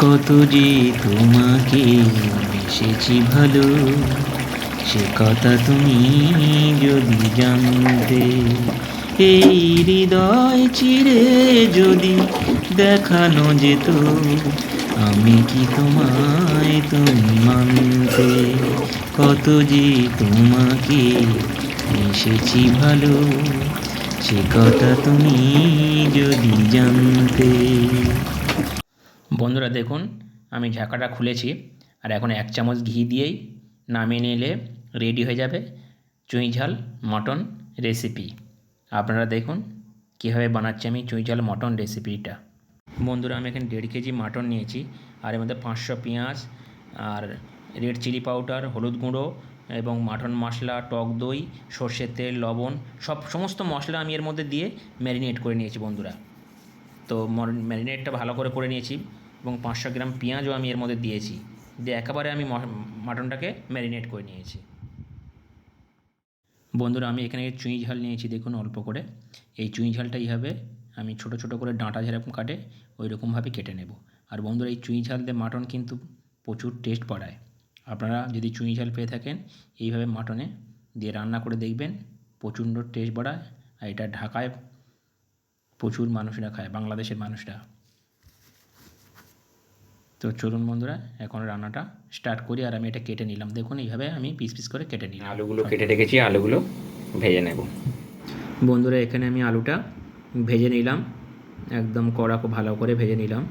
কত যে তোমাকে বেসেছি ভালো, সে কথা তুমি যদি জানতে, এই হৃদয় চিরে যদি দেখানো যেত, আমি কি তোমায় তুমি মানতে? কত যে তোমাকে এসেছি ভালো, সে কথা তুমি যদি জানতে। বন্ধুরা দেখুন, আমি ঝাঁকাটা খুলেছি, আর এখন এক চামচ ঘি দিয়েই নামিয়ে নিলে রেডি হয়ে যাবে চুই ঝাল মটন রেসিপি। আপনারা দেখুন, কীভাবে বানাচ্ছি আমি চুই ঝাল মটন রেসিপিটা। বন্ধুরা, আমি এখানে দেড় কেজি মাটন নিয়েছি, আর এর মধ্যে পাঁচশো পেঁয়াজ, আর রেড চিলি পাউডার, হলুদ গুঁড়ো এবং মাটন মশলা, টক দই, সর্ষের তেল, লবণ, সব সমস্ত মশলা আমি এর মধ্যে দিয়ে ম্যারিনেট করে নিয়েছি বন্ধুরা। তো ম্যারিনেটটা ভালো করে করে নিয়েছি। এবং পাঁচশো গ্রাম পেঁয়াজও আমি এর মধ্যে দিয়েছি। দিয়ে একেবারে আমি মাটনটাকে ম্যারিনেট করে নিয়েছি। বন্ধুরা, আমি এখানে চুঁই ঝাল নিয়েছি, দেখুন অল্প করে। এই চুঁই ঝালটা এইভাবে আমি ছোট ছোট করে ডাঁটা যেরকম কাটে ওই রকমভাবে কেটে নেব। আর বন্ধুরা, এই চুঁই ঝাল দিয়ে মাটন কিন্তু প্রচুর টেস্ট বাড়ায়। আপনারা যদি চুঁই ঝাল পেয়ে থাকেন, এইভাবে মাটনে দিয়ে রান্না করে দেখবেন, প্রচণ্ড টেস্ট বাড়ায়। আর এটা ঢাকায় প্রচুর মানুষরা খায়, বাংলাদেশের মানুষরা। তো চলুন বন্ধুরা এখন রান্নাটা স্টার্ট করি আর আমি এটা কেটে নিলাম। দেখুন এইভাবে আমি পিস পিস করে কেটে নিলাম। আলুগুলো কেটে রেখেছি আলুগুলো ভেজে নেব। বন্ধুরা এখানে আমি আলুটা ভেজে নিলাম। একদম কড়া খুব ভালো করে ভেজে নিলাম।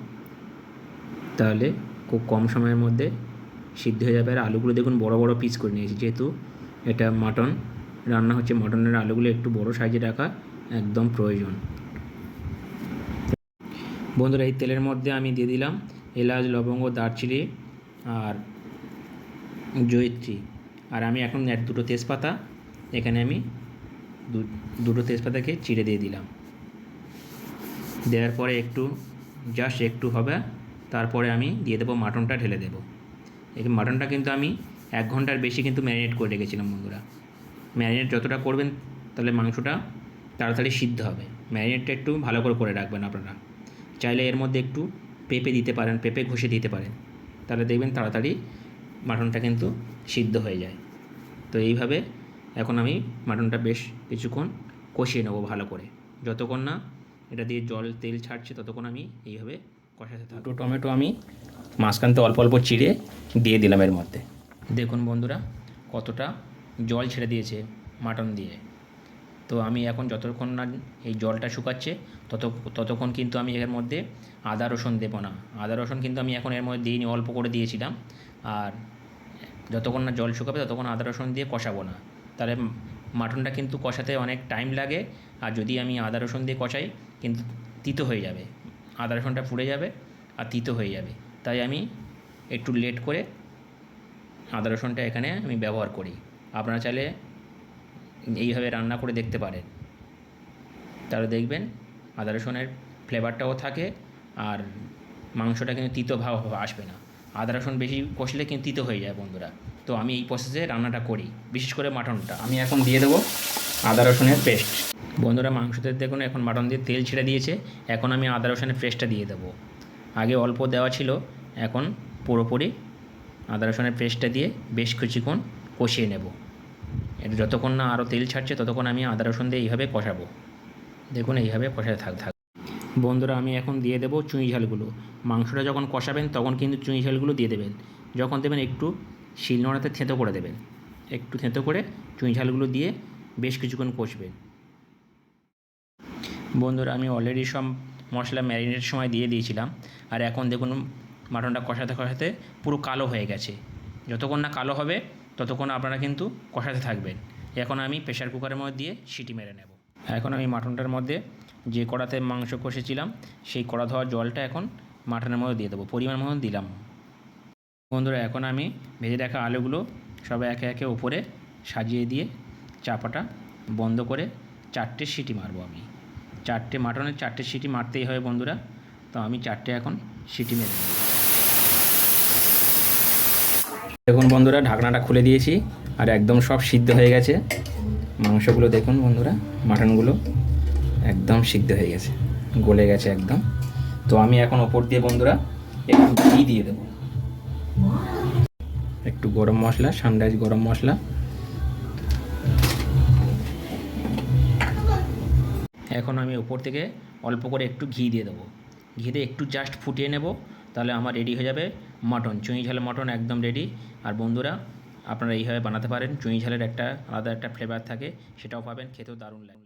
তাহলে খুব কম সময়ের মধ্যে সিদ্ধ হয়ে যাবে। আর আলুগুলো দেখুন বড় বড় পিস করে নিয়েছি। যেহেতু এটা মাটন রান্না হচ্ছে মটনের আলুগুলো একটু বড় সাইজে রাখা একদম প্রয়োজন। বন্ধুরা এই তেলের মধ্যে আমি দিয়ে দিলাম এলাচ, লবঙ্গ, দারচিনি আর জয়িত্রী। আর আমি এখন এক দুটো তেজপাতা, এখানে আমি দুটো তেজপাতাকে চিড়ে দিয়ে দিলাম। দেওয়ার পরে একটু, জাস্ট একটু হবে, তারপরে আমি দিয়ে দেবো মাটনটা ঢেলে দেবো। এই মাটনটা কিন্তু আমি এক ঘণ্টার বেশি কিন্তু ম্যারিনেট করে রেখেছিলাম বন্ধুরা। ম্যারিনেট যতটা করবেন, তাহলে মাংসটা তাড়াতাড়ি সিদ্ধ হবে। ম্যারিনেটটা একটু ভালো করে করে রাখবেন আপনারা। চাইলে এর মধ্যে একটু পেঁপে দিতে পারেন পেঁপে ঘষে দিতে পারেন। তাহলে দেখবেন তাড়াতাড়ি মাটনটা কিন্তু সিদ্ধ হয়ে যায়। তো এইভাবে এখন আমি মাটনটা বেশ কিছুক্ষণ কষিয়ে নেব ভালো করে। যতক্ষণ না এটা দিয়ে জল তেল ছাড়ছে ততক্ষণ আমি এইভাবে কষাতে থাকব। দুটো টমেটো আমি মাঝখানতে অল্প অল্প চিড়ে দিয়ে দিলাম এর মধ্যে। দেখুন বন্ধুরা কতটা জল ছেড়ে দিয়েছে মাটন দিয়ে। তো আমি এখন যতক্ষণ না এই জলটা শুকাচ্ছে, তত, ততক্ষণ কিন্তু আমি এর মধ্যে আদা রসুন দেবো না। আদা রসুন কিন্তু আমি এখন এর মধ্যে দিইনি, অল্প করে দিয়েছিলাম। আর যতক্ষণ না জল শুকাবে, ততক্ষণ আদা রসুন দিয়ে কষাবো না। তাহলে মাটনটা কিন্তু কষাতে অনেক টাইম লাগে, আর যদি আমি আদা রসুন দিয়ে কষাই, কিন্তু তিতো হয়ে যাবে। আদা রসুনটা পুড়ে যাবে, আর তিতো হয়ে যাবে। তাই আমি একটু লেট করে আদা রসুনটা এখানে আমি ব্যবহার করি। আপনারা চাইলে এইভাবে রান্না করে দেখতে পারেন তাহলে দেখবেন আদা রসুনের ফ্লেভারটাও থাকে আর মাংসটা কিন্তু তিতো ভাব আসবে না। আদা রসুন বেশি কষলে কিন্তু তিতো হয়ে যায় বন্ধুরা। তো আমি এই প্রসেসে রান্নাটা করি, বিশেষ করে মাটনটা। আমি এখন দিয়ে দেবো আদা রসুনের পেস্ট বন্ধুরা মাংসতে দেখুন এখন মাটন দিয়ে তেল ছেড়ে দিয়েছে, এখন আমি আদা রসুনের পেস্টটা দিয়ে দেবো। আগে অল্প দেওয়া ছিল, এখন পুরোপুরি আদা রসুনের পেস্টটা দিয়ে বেশ কিছুক্ষণ কষিয়ে নেব। এটা যতক্ষণ না আরও তেল ছাড়ছে, ততক্ষণ আমি আদা রসুন দিয়ে এইভাবে কষাবো। দেখুন, এইভাবে কষাতে থাক থাক। বন্ধুরা, আমি এখন দিয়ে দেবো চুঁই ঝালগুলো। মাংসটা যখন কষাবেন, তখন কিন্তু চুঁই ঝালগুলো দিয়ে দেবেন। যখন দেবেন একটু শিলনোড়াতে থেঁতো করে দেবেন। একটু থেঁতো করে চুঁই ঝালগুলো দিয়ে বেশ কিছুক্ষণ কষবেন। বন্ধুরা, আমি অলরেডি সব মশলা ম্যারিনেটের সময় দিয়ে দিয়েছিলাম। আর এখন দেখুন, মাটনটা কষাতে কষাতে পুরো কালো হয়ে গেছে। যতক্ষণ না কালো হবে ততক্ষণ আপনারা কিন্তু কষাতে থাকবেন। এখন আমি প্রেশার কুকারের মধ্যে দিয়ে সিটি মেরে নেব। এখন আমি মাটনটার মধ্যে যে কড়াতে মাংস কষেছিলাম, সেই কড়া ধোয়া জলটা এখন মাটনের মধ্যে দিয়ে দেবো। পরিমাণ মতন দিলাম। বন্ধুরা, এখন আমি ভেজে রাখা আলুগুলো সব একে একে ওপরে সাজিয়ে দিয়ে চাপাটা বন্ধ করে চারটে সিটি মারবো আমি। চারটে মাটনের চারটে সিটি মারতেই হয় বন্ধুরা, তো আমি চারটে এখন সিটি মেরে নেব। দেখুন বন্ধুরা, ঢাকনাটা খুলে দিয়েছি আর একদম সব সিদ্ধ হয়ে গেছে। মাংসগুলো দেখুন বন্ধুরা, মাটনগুলো একদম সিদ্ধ হয়ে গেছে, গলে গেছে একদম। তো আমি এখন ওপর দিয়ে বন্ধুরা একটু ঘি দিয়ে দেবো। একটু গরম মশলা, সানরাইজ গরম মশলা। এখন আমি ওপর থেকে অল্প করে একটু ঘি দিয়ে দেবো। ঘিতে একটু জাস্ট ফুটিয়ে নেব। তাহলে আমার রেডি হয়ে যাবে মটন চুঁই ঝাল মটন একদম রেডি আর বন্ধুরা, আপনারা এইভাবে বানাতে পারেন। চুঁই ঝালের একটা আলাদা একটা ফ্লেভার থাকে, সেটাও পাবেন। খেতেও দারুণ লাগে।